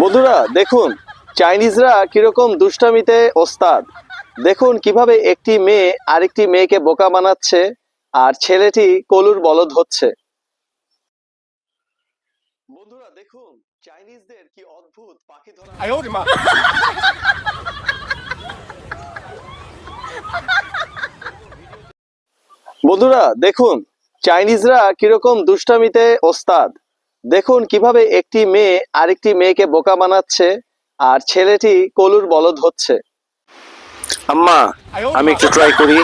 বন্ধুরা দেখুন চাইনিজরা কীরকম দুষ্টামিতে ওস্তাদ। দেখুন কীভাবে একটি মেয়ে আরেকটি মেয়েকে বোকা বানাচ্ছে আর ছেলেটি কলুর বলদ হচ্ছে। বন্ধুরা দেখুন চাইনিজদের কি অদ্ভুত পাখি ধরা বন্ধুরা দেখুন চাইনিজরা কীরকম দুষ্টামিতে ওস্তাদ। দেখুন কীভাবে একটি মেয়ে আরেকটি মেয়েকে বোকা বানাচ্ছে আর ছেলেটি কলুর বলদ হচ্ছে। আম্মা আমি একটু ট্রাই করি।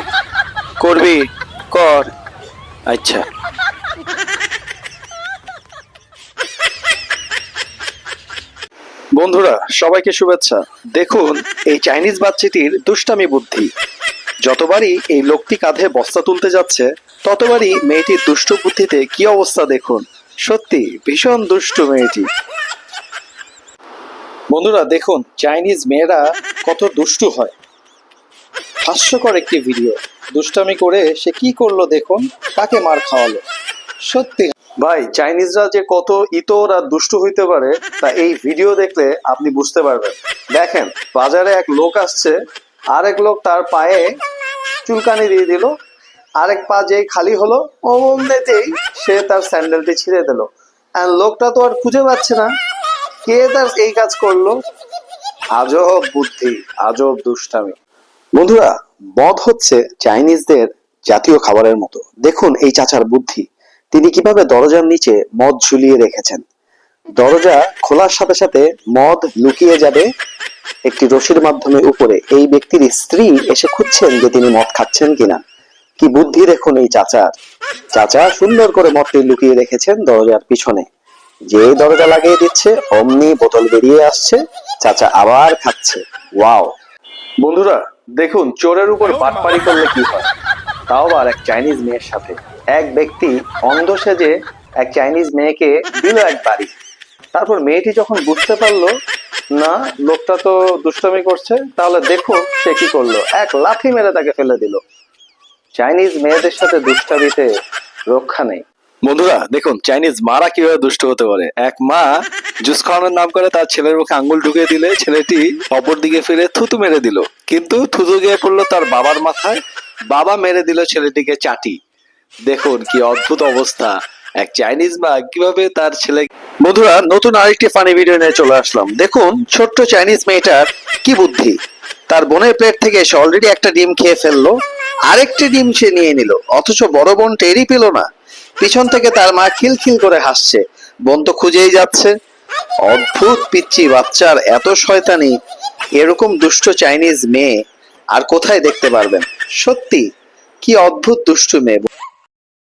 করবি? কর। আচ্ছা। বন্ধুরা সবাইকে শুভেচ্ছা। দেখুন এই চাইনিজ বাচ্চাটির দুষ্টামি বুদ্ধি। যতবারই এই লোকটি কাঁধে বস্তা তুলতে যাচ্ছে ততবারই মেয়েটির দুষ্ট বুদ্ধিতে কি অবস্থা দেখুন। সত্যি, ভীষণ দুষ্ট মেয়েটি। বন্ধুরা, দেখুন, চাইনিজ মেয়েরা কত দুষ্টু হয়। হাস্যকর একটি ভিডিও। দুষ্টামি করে সে কি করল দেখুন, কাকে মার খাওয়ালো। সত্যি। ভাই, চাইনিজরা যে কত ইতর আর দুষ্টু হইতে পারে, তা এই ভিডিও দেখলে আপনি বুঝতে পারবেন। দেখেন, বাজারে এক লোক আসছে, আরেক লোক তার পায়ে চুলকানি দিয়ে দিল আরেক পা যেই খালি হলো অমনেতেই সে তার স্যান্ডেলটি ছিঁড়ে দিল। আর লোকটা তো আর খুঁজে পাচ্ছে না। কে তার এই কাজ করল? আজব বুদ্ধি, আজব দুষ্টামি। বন্ধুরা মদ হচ্ছে চাইনিজদের জাতীয় খাবারের মতো। দেখুন এই চাচার বুদ্ধি। তিনি কীভাবে দরজার নিচে মদ ঝুলিয়ে রেখেছেন। দরজা খোলার সাথে সাথে মদ লুকিয়ে যাবে। একটি রশির মাধ্যমে উপরে এই ব্যক্তির স্ত্রী এসে খুঁজছেন যে তিনি মদ খাচ্ছেন কিনা। কি বুদ্ধি দেখুন এই চাচার চাচা সুন্দর করে মদটি লুকিয়ে রেখেছেন দরজার পিছনে। যে দরজা লাগিয়ে দিচ্ছে, অমনি বোতল বেরিয়ে আসছে, চাচা আবার খাচ্ছে। ওয়াও। বন্ধুরা, দেখুন, চোরের উপর বাটপারি করলে কি হয়? তাও আবার এক চাইনিজ মেয়ের সাথে। এক ব্যক্তি অন্ধ সেজে এক চাইনিজ মেয়েকে দিল এক বাড়ি। তারপর মেয়েটি যখন বুঝতে পারল, না, লোকটা তো দুষ্টামি করছে, তাহলে দেখো সে কি করল। এক লাথি মেরে তাকে ফেলে দিল। চাইনিজ মেয়েদের সাথে দুষ্টামিতে রক্ষা নেই। বন্ধুরা, দেখুন চাইনিজ মারা কীভাবে দুষ্ট হতে পারে? এক মা জুস খাওয়ানোর নাম করে তার ছেলের মুখে আঙ্গুল ঢুকিয়ে দিলে ছেলেটি অপর দিকে ফিরে থুতু মেরে দিল। কিন্তু থুতু গিয়ে পড়ল তার বাবার মাথায়। বাবা মেরে দিল ছেলেটিকে চাটি। দেখুন কি অদ্ভুত অবস্থা। এক চাইনিজ মা কীভাবে তার ছেলে বন্ধুরা, নতুন আরেকটি ফানি ভিডিও নিয়ে চলে আসলাম। দেখুন, ছোট্ট চাইনিজ মেয়েটার কি বুদ্ধি? তার বোনের প্লেট থেকে সে অলরেডি একটা ডিম খেয়ে ফেলল। আরেকটি ডিম সে নিয়ে নিল, অথচ বড় বোন টেরই পেল না। পিছন থেকে তার মা খিলখিল করে হাসছে, বোন তো খুঁজেই যাচ্ছে। অদ্ভুত পিচ্ছি বাচ্চার এত শয়তানি, এরকম দুষ্ট চাইনিজ মেয়ে আর কোথায় দেখতে পারবেন? সত্যি, কি অদ্ভুত দুষ্টু মেয়ে।